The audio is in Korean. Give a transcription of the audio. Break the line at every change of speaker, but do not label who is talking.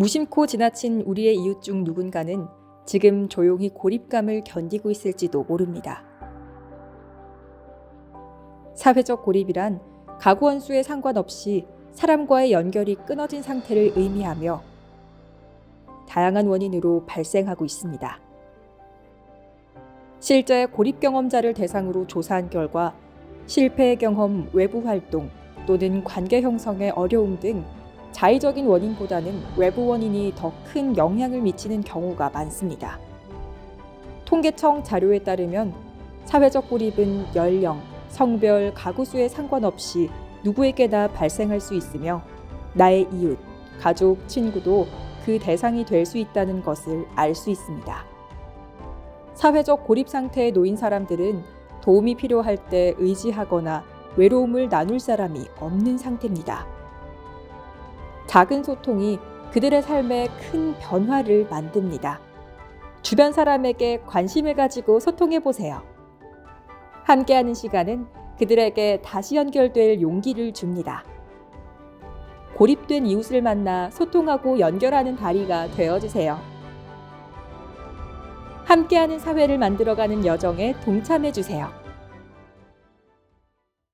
무심코 지나친 우리의 이웃 중 누군가는 지금 조용히 고립감을 견디고 있을지도 모릅니다. 사회적 고립이란 가구 원수에 상관없이 사람과의 연결이 끊어진 상태를 의미하며 다양한 원인으로 발생하고 있습니다. 실제 고립 경험자를 대상으로 조사한 결과 실패의 경험, 외부 활동 또는 관계 형성의 어려움 등 자의적인 원인보다는 외부 원인이 더 큰 영향을 미치는 경우가 많습니다. 통계청 자료에 따르면 사회적 고립은 연령, 성별, 가구 수에 상관없이 누구에게나 발생할 수 있으며 나의 이웃, 가족, 친구도 그 대상이 될 수 있다는 것을 알 수 있습니다. 사회적 고립 상태에 놓인 사람들은 도움이 필요할 때 의지하거나 외로움을 나눌 사람이 없는 상태입니다. 작은 소통이 그들의 삶에 큰 변화를 만듭니다. 주변 사람에게 관심을 가지고 소통해 보세요. 함께하는 시간은 그들에게 다시 연결될 용기를 줍니다. 고립된 이웃을 만나 소통하고 연결하는 다리가 되어주세요. 함께하는 사회를 만들어가는 여정에 동참해 주세요.